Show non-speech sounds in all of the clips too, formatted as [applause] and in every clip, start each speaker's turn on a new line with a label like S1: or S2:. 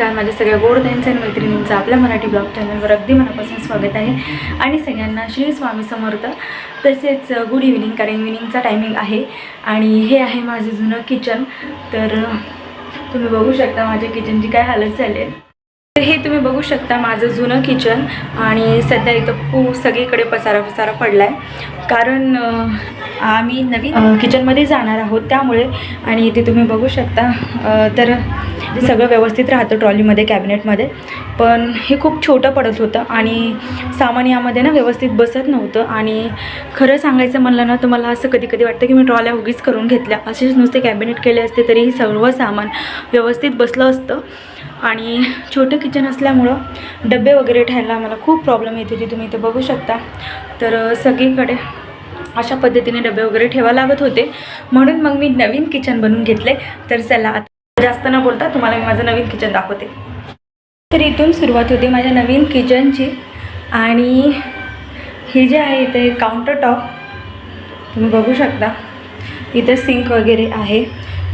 S1: नमस्कार माझ्या सगळ्या गोडताईंचं आणि मैत्रिणींचं आपल्या मराठी ब्लॉग चॅनलवर अगदी मनापासून स्वागत आहे. आणि सगळ्यांना श्री स्वामी समर्थ. तसेच गुड इव्हिनिंग कारण इव्हिनिंगचा टायमिंग आहे. आणि हे आहे माझं जुनं किचन तर तुम्ही बघू शकता माझ्या किचनची काय हालत झाली आहे तर हे तुम्ही बघू शकता माझं जुनं किचन आणि सध्या इथं खूप सगळीकडे पसारा पसारा पडला आहे कारण आम्ही नवीन किचनमध्ये जाणार आहोत त्यामुळे. आणि इथे तुम्ही बघू शकता तर तर सगळं व्यवस्थित राहतं ट्रॉलीमध्ये कॅबिनेटमध्ये. पण हे खूप छोटं पडत होतं आणि सामान यामध्ये ना व्यवस्थित बसत नव्हतं. आणि खरं सांगायचं म्हणलं ना तर मला असं कधी कधी वाटतं की मी ट्रॉल्या उगीच करून घेतल्या. असेच नुसते कॅबिनेट केले असते तरीही सर्व सामान व्यवस्थित बसलं असतं. आणि छोटं किचन असल्यामुळं डबे वगैरे ठेवायला मला खूप प्रॉब्लेम येत होती. तुम्ही इथे बघू शकता. तर सगळीकडे अशा पद्धतीने डबे वगैरे ठेवा लागत होते. म्हणून मग मी नवीन किचन बनवून घेतले तर चला जास्त न बोलता तुम्हाला मी माझं नवीन किचन दाखवते. तर इथून सुरुवात होते माझ्या नवीन किचनची आणि हे जे आहे इथे काउंटर टॉप तुम्ही बघू शकता. इथे सिंक वगैरे आहे.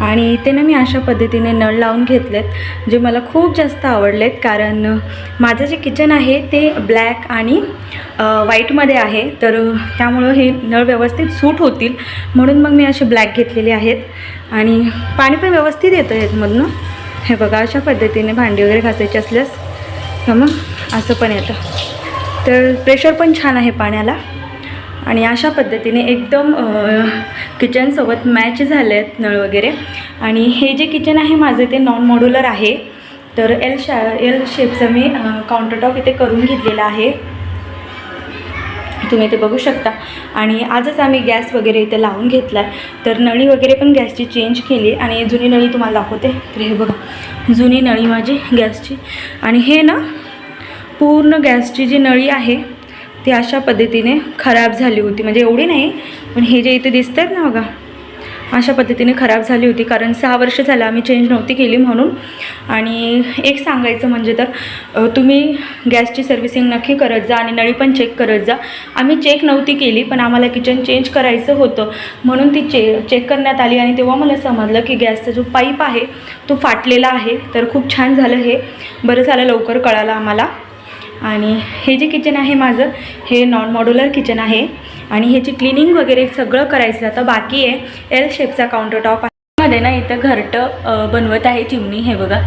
S1: आणि इथे ना मी अशा पद्धतीने नळ लावून घेतलेत जे मला खूप जास्त आवडलेत. कारण माझं जे किचन आहे ते ब्लॅक आणि व्हाईटमध्ये आहे. तर त्यामुळं हे नळ व्यवस्थित सूट होतील. म्हणून मग मी असे ब्लॅक घेतलेले आहेत. आणि पाणी पण व्यवस्थित येतं ह्याच्यामधनं हे बघा अशा पद्धतीने भांडी वगैरे घासायची असल्यास मग असं पण येतं. तर प्रेशर पण छान आहे पाण्याला. आणि अशा पद्धतीने एकदम किचनसोबत मॅच झाले आहेत नळ वगैरे. आणि हे जे किचन आहे माझं ते नॉन मॉड्युलर आहे. तर एल शा एल शेपचं मी काउंटरटॉप इथे करून घेतलेला आहे. तुम्ही ते बघू शकता. आणि आजच आम्ही गॅस वगैरे इथे लावून घेतला आहे तर नळी वगैरे पण गॅसची चेंज केली आणि जुनी नळी तुम्हाला दाखवते. तर हे बघा जुनी नळी माझी गॅसची. आणि हे ना पूर्ण गॅसची जी नळी आहे ती अशा पद्धतीने खराब झाली होती. म्हणजे एवढी नाही पण हे जे इथे दिसत आहेत ना बघा अशा पद्धतीने खराब झाली होती. कारण सहा वर्ष झालं आम्ही चेंज नव्हती केली म्हणून. आणि एक सांगायचं म्हणजे तर तुम्ही गॅसची सर्व्हिसिंग नक्की करत जा आणि नळी पण चेक करत जा. आम्ही चेक नव्हती केली पण आम्हाला किचन चेंज करायचं होतं. म्हणून ती चे चेक करण्यात आली आणि तेव्हा मला समजलं की गॅसचा जो पाईप आहे तो फाटलेला आहे. तर खूप छान झालं हे. बरं झालं लवकर कळालं आम्हाला. आणि हे जे किचन आहे माझं हे नॉन मॉड्युलर किचन आहे. आणि ह्याची क्लिनिंग वगैरे सगळं करायचं आता बाकी आहे एल शेपचा काउंटर टॉप आहे. मध्ये ना इथं घरटं बनवत आहे चिमणी हे बघा.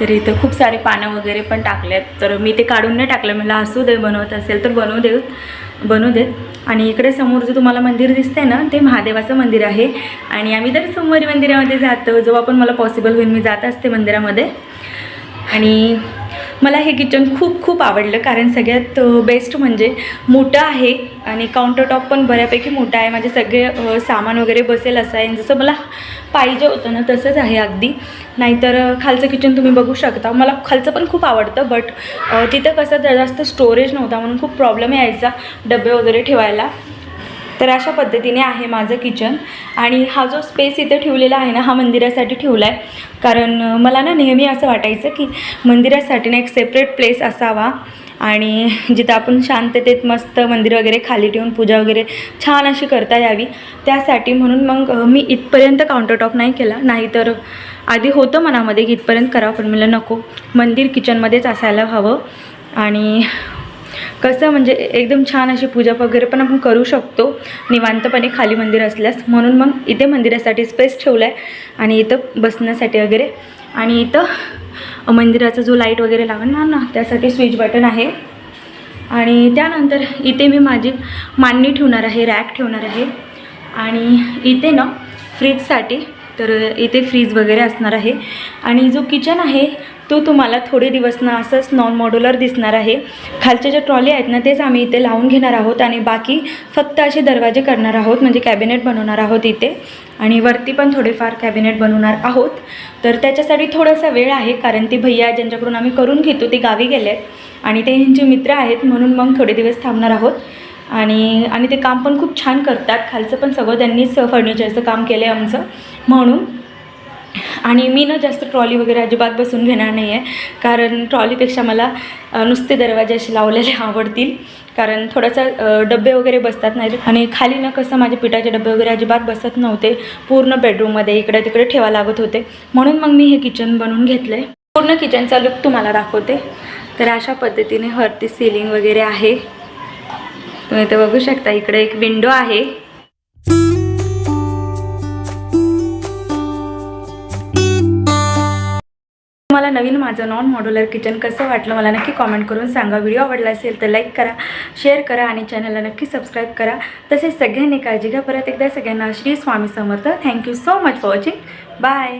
S1: तर इथं खूप सारे पानं वगैरे पण टाकलेत. तर मी ते काढून नाही टाकलं. मला असू दे बनवत असेल तर बनवू देत बनवू देत. आणि इकडे समोर जे तुम्हाला मंदिर दिसतंय ना ते महादेवाचं मंदिर आहे. आणि आम्ही तर सोमवारी मंदिरामध्ये जातो. जेव्हा पण मला पॉसिबल होईल मी जात असते मंदिरामध्ये. आणि मला हे किचन खूप खूप आवडलं कारण सगळ्यात बेस्ट म्हणजे मोठं आहे आणि काउंटरटॉप पण बऱ्यापैकी मोठा आहे. माझे सगळे सामान वगैरे बसेल असं आहे. जसं मला पाहिजे होतं ना तसंच आहे अगदी. नाहीतर खालचं किचन तुम्ही बघू शकता. मला खालचं पण खूप आवडतं बट तिथं कसं जास्त स्टोरेज नव्हता म्हणून खूप प्रॉब्लेम यायचा डबे वगैरे ठेवायला. तर अशा पद्धतीने आहे माझं किचन. आणि हा जो स्पेस इथे ठेवलेला आहे ना हा मंदिरासाठी ठेवला आहे कारण मला ना नेहमी असं वाटायचं की मंदिरासाठी ना एक सेपरेट प्लेस असावा. आणि जिथं आपण शांततेत मस्त मंदिर वगैरे खाली ठेवून पूजा वगैरे छान अशी करता यावी. त्यासाठी म्हणून मग मी इथपर्यंत काउंटरटॉप नाही केला. नाहीतर आधी होतं मनामध्ये की इथपर्यंत करावं पण मला नको. मंदिर किचनमध्येच असायला हवं. आणि कसं म्हणजे एकदम छान अशी पूजा वगैरे पण आपण करू शकतो. निवांतपणे खाली मंदिर असल्यास. म्हणून मग इथे मंदिरासाठी स्पेस ठेवला आहे आणि इथं बसण्यासाठी वगैरे. आणि इथं मंदिराचा जो लाइट वगैरे लागणार ना त्यासाठी स्विच बटन आहे. आणि त्यानंतर इथे मी माझी मांडणी ठेवणार आहे रॅक ठेवणार आहे. आणि इथे ना फ्रीजसाठी तर इथे फ्रीज वगैरे असणार आहे. आणि जो किचन आहे तो तुम्हाला थोडे दिवस ना असंच नॉन मॉड्युलर दिसणार आहे. खालच्या ज्या ट्रॉली आहेत ना तेच आम्ही इथे लावून घेणार आहोत आणि बाकी फक्त असे दरवाजे करणार आहोत म्हणजे कॅबिनेट बनवणार आहोत इथे. आणि वरती पण थोडेफार कॅबिनेट बनवणार आहोत. तर त्याच्यासाठी थोडासा वेळ आहे कारण ती भैया ज्यांच्याकडून आम्ही करून घेतो ते गावी गेले आहेत आणि ते ह्यांचे मित्र आहेत म्हणून मग थोडे दिवस थांबणार आहोत. आणि आणि ते काम पण खूप छान करतात. खालचं पण सगळं त्यांनीच फर्निचरचं काम केलं आहे आमचं. म्हणून आणि मी ना जास्त ट्रॉली वगैरे अजिबात बसून घेणार नाही आहे कारण ट्रॉलीपेक्षा मला नुसते दरवाजे असे लावलेले [laughs] आवडतील. कारण थोडासा डबे वगैरे बसतात नाही आणि खाली ना कसं माझ्या पिठाचे डबे वगैरे अजिबात बसत नव्हते. पूर्ण बेडरूममध्ये इकडे तिकडे ठेवा लागत होते. म्हणून मग मी हे किचन बनवून घेतलं आहे पूर्ण किचनचा लुक तुम्हाला दाखवते. तर अशा पद्धतीने वरती सिलिंग वगैरे आहे. तुम्ही ते बघू शकता इकडे एक विंडो आहे. तुम्हाला नवीन माझं नॉन मॉड्युलर किचन कसं वाटलं मला नक्की कॉमेंट करून सांगा. व्हिडिओ आवडला असेल तर लाईक करा शेअर करा आणि चॅनलला नक्की सबस्क्राईब करा. तसेच सगळ्यांनी काळजी घ्या. परत एकदा सगळ्यांना Shri Swami Samarth. Thank you so much for watching bye